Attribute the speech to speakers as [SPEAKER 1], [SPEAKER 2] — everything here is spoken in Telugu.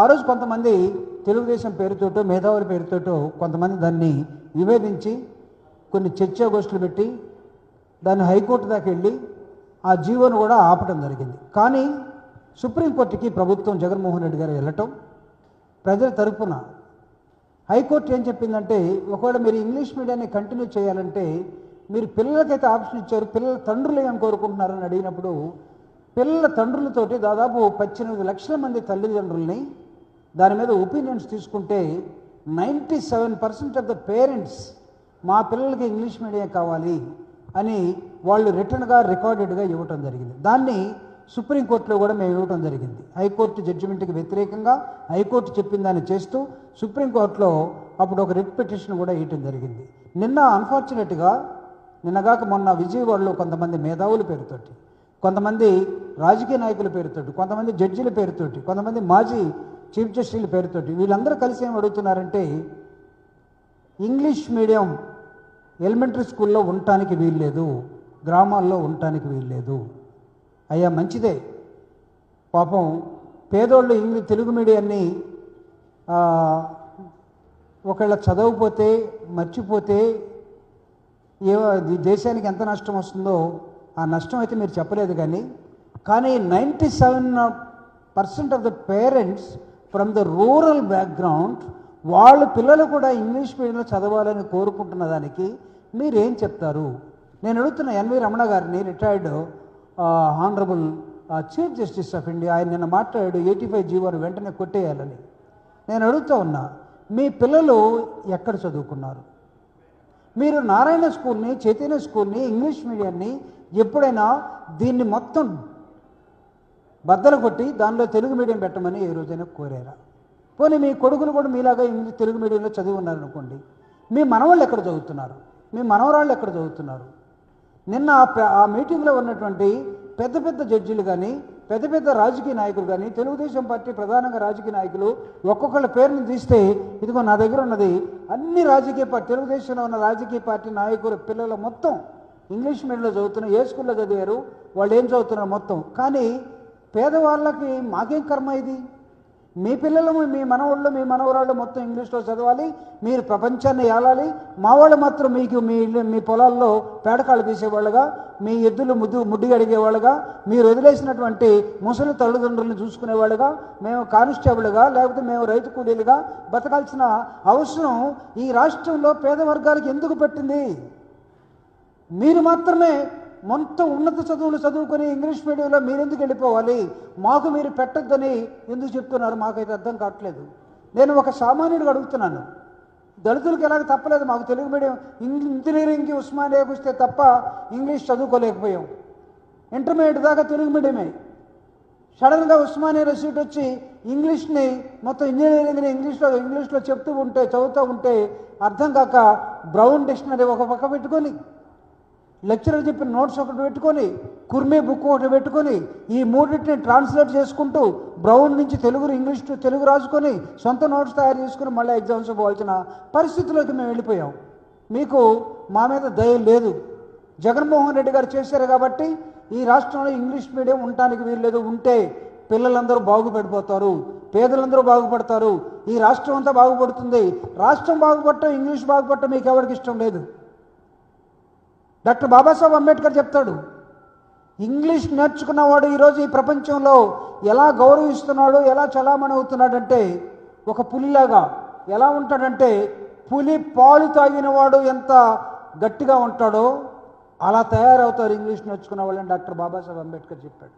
[SPEAKER 1] ఆ రోజు కొంతమంది తెలుగుదేశం పేరుతోటో మేధావుల పేరుతోటో కొంతమంది దాన్ని విభేదించి కొన్ని చర్చాగోష్ఠులు పెట్టి దాన్ని హైకోర్టు దాకా వెళ్ళి ఆ జీవోను కూడా ఆపడం జరిగింది. కానీ సుప్రీంకోర్టుకి ప్రభుత్వం జగన్మోహన్ రెడ్డి గారు వెళ్ళటం ప్రజల తరపున హైకోర్టు ఏం చెప్పిందంటే ఒకవేళ మీరు ఇంగ్లీష్ మీడియాన్ని కంటిన్యూ చేయాలంటే మీరు పిల్లలకైతే ఆప్షన్ ఇచ్చారు పిల్లల తండ్రులు ఏం కోరుకుంటున్నారని అడిగినప్పుడు పిల్లల తండ్రులతోటి దాదాపు పద్దెనిమిది లక్షల మంది తల్లిదండ్రుల్ని దాని మీద ఒపీనియన్స్ తీసుకుంటే ninety seven percent of the parents మా పిల్లలకి ఇంగ్లీష్ మీడియం కావాలి అని వాళ్ళు రిటర్న్గా రికార్డెడ్గా ఇవ్వటం జరిగింది. దాన్ని సుప్రీంకోర్టులో కూడా మేము ఇవ్వటం జరిగింది. హైకోర్టు జడ్జిమెంట్కి వ్యతిరేకంగా హైకోర్టు చెప్పిన దాన్ని చేస్తూ సుప్రీంకోర్టులో అప్పుడు ఒక రిట్ పిటిషన్ కూడా ఇవ్వటం జరిగింది. నిన్న అన్ఫార్చునేట్గా నిన్నగాక మొన్న విజయవాడలో కొంతమంది మేధావుల పేరుతోటి కొంతమంది రాజకీయ నాయకుల పేరుతోటి కొంతమంది జడ్జిల పేరుతోటి కొంతమంది మాజీ చీఫ్ జస్టిస్ల పేరుతోటి వీళ్ళందరూ కలిసి ఏం అడుగుతున్నారంటే ఇంగ్లీష్ మీడియం ఎలిమెంటరీ స్కూల్లో ఉండటానికి వీల్లేదు గ్రామాల్లో ఉండటానికి వీల్లేదు. అయ్యా మంచిదే. పాపం పేదోళ్ళు ఇంగ్లీష్ తెలుగు మీడియాన్ని ఒకవేళ చదవకపోతే మర్చిపోతే ఏ దేశానికి ఎంత నష్టం వస్తుందో ఆ నష్టం అయితే మీరు చెప్పలేదు కానీ కానీ ninety seven percent of the parents from the rural background వాళ్ళ పిల్లలు కూడా ఇంగ్లీష్ మీడియంలో చదవాలని కోరుకుంటున్న దానికి మీరేం చెప్తారు? నేను అడుగుతున్న ఎన్వి రమణ గారిని retired honourable chief justice of India ఆయన నిన్న మాట్లాడాడు ఎయిటీ ఫైవ్ జీవోని వెంటనే కొట్టేయాలని. నేను అడుగుతూ ఉన్నా మీ పిల్లలు ఎక్కడ చదువుకున్నారు? మీరు నారాయణ స్కూల్ని చైతన్య స్కూల్ని ఇంగ్లీష్ మీడియాన్ని ఎప్పుడైనా దీన్ని మొత్తం బద్దలు కొట్టి దానిలో తెలుగు మీడియం పెట్టమని ఏ రోజైనా కోరారా? పోనీ మీ కొడుకులు కూడా మీలాగా ఇంగ్లీష్ తెలుగు మీడియంలో చదివి ఉన్నారనుకోండి మీ మనవాళ్ళు ఎక్కడ చదువుతున్నారు? మీ మనవరాళ్ళు ఎక్కడ చదువుతున్నారు? నిన్న ఆ ఆ మీటింగ్లో ఉన్నటువంటి పెద్ద పెద్ద జడ్జీలు కానీ పెద్ద పెద్ద రాజకీయ నాయకులు కానీ తెలుగుదేశం పార్టీ ప్రధానంగా రాజకీయ నాయకులు ఒక్కొక్కళ్ళ పేరుని తీస్తే ఇదిగో నా దగ్గర ఉన్నది అన్ని రాజకీయ పార్టీ తెలుగుదేశంలో ఉన్న రాజకీయ పార్టీ నాయకుల పిల్లల మొత్తం ఇంగ్లీష్ మీడియంలో చదువుతున్నారు ఏ స్కూల్లో చదివారు వాళ్ళు ఏం చదువుతున్నారు మొత్తం. కానీ పేదవాళ్ళకి మాకేం కర్మ ఇది? మీ పిల్లలు మీ మనవాళ్ళు మీ మనవరాళ్ళు మొత్తం ఇంగ్లీష్లో చదవాలి మీరు ప్రపంచాన్ని ఏలాలి మా వాళ్ళు మాత్రం మీకు మీ ఇల్లు మీ పొలాల్లో పేడకాళ్ళు తీసేవాళ్ళుగా మీ ఎద్దులు ముద్దు ముడ్డి అడిగేవాళ్ళుగా మీరు వదిలేసినటువంటి ముసలి తల్లిదండ్రులను చూసుకునేవాళ్ళుగా మేము కానిస్టేబుల్గా లేకపోతే మేము రైతు కూలీలుగా బతకాల్సిన అవసరం ఈ రాష్ట్రంలో పేద వర్గాలకు ఎందుకు పెట్టింది? మీరు మాత్రమే మొత్తం ఉన్నత చదువులు చదువుకొని ఇంగ్లీష్ మీడియంలో మీరెందుకు వెళ్ళిపోవాలి? మాకు మీరు పెట్టొద్దని ఎందుకు చెప్తున్నారు? మాకైతే అర్థం కావట్లేదు. నేను ఒక సామాన్యుడిగా అడుగుతున్నాను. దళితులకు ఎలాగ తప్పలేదు? మాకు తెలుగు మీడియం ఇంజనీరింగ్కి ఉస్మానియాకి వస్తే తప్ప ఇంగ్లీష్ చదువుకోలేకపోయాం. ఇంటర్మీడియట్ దాకా తెలుగు మీడియమే. సడన్గా ఉస్మానియా సీట్ వచ్చి ఇంగ్లీష్ని మొత్తం ఇంజనీరింగ్ని ఇంగ్లీష్లో ఇంగ్లీష్లో చెప్తూ ఉంటే చదువుతూ ఉంటే అర్థం కాక బ్రౌన్ డిక్షనరీ ఒక పక్క పెట్టుకొని లెక్చరర్ చెప్పిన నోట్స్ ఒకటి పెట్టుకొని కుర్మీ బుక్ ఒకటి పెట్టుకొని ఈ మూడింటిని ట్రాన్స్లేట్ చేసుకుంటూ బ్రౌన్ నుంచి తెలుగు ఇంగ్లీష్ టు తెలుగు రాసుకొని సొంత నోట్స్ తయారు చేసుకుని మళ్ళీ ఎగ్జామ్స్ పోవాల్సిన పరిస్థితిలోకి మేము వెళ్ళిపోయాం. మీకు మా మీద దయ లేదు. జగన్మోహన్ రెడ్డి గారు చేశారు కాబట్టి ఈ రాష్ట్రంలో ఇంగ్లీష్ మీడియం ఉండటానికి వీల్లేదు ఉంటే పిల్లలందరూ బాగుపడిపోతారు. పేదలందరూ బాగుపడతారు. ఈ రాష్ట్రం అంతా బాగుపడుతుంది. రాష్ట్రం బాగుపడటం ఇంగ్లీష్ బాగుపడటం మీకు ఎవరికి ఇష్టం లేదు. డాక్టర్ బాబాసాహెబ్ అంబేద్కర్ చెప్తాడు ఇంగ్లీష్ నేర్చుకున్నవాడు ఈరోజు ఈ ప్రపంచంలో ఎలా గౌరవిస్తున్నాడు ఎలా చలామణి అవుతున్నాడంటే ఒక పులిలాగా. ఎలా ఉంటాడంటే పులి పాలు తాగినవాడు ఎంత గట్టిగా ఉంటాడో అలా తయారవుతారు ఇంగ్లీష్ నేర్చుకున్న వాళ్ళని డాక్టర్ బాబాసాహెబ్ అంబేద్కర్ చెప్పాడు.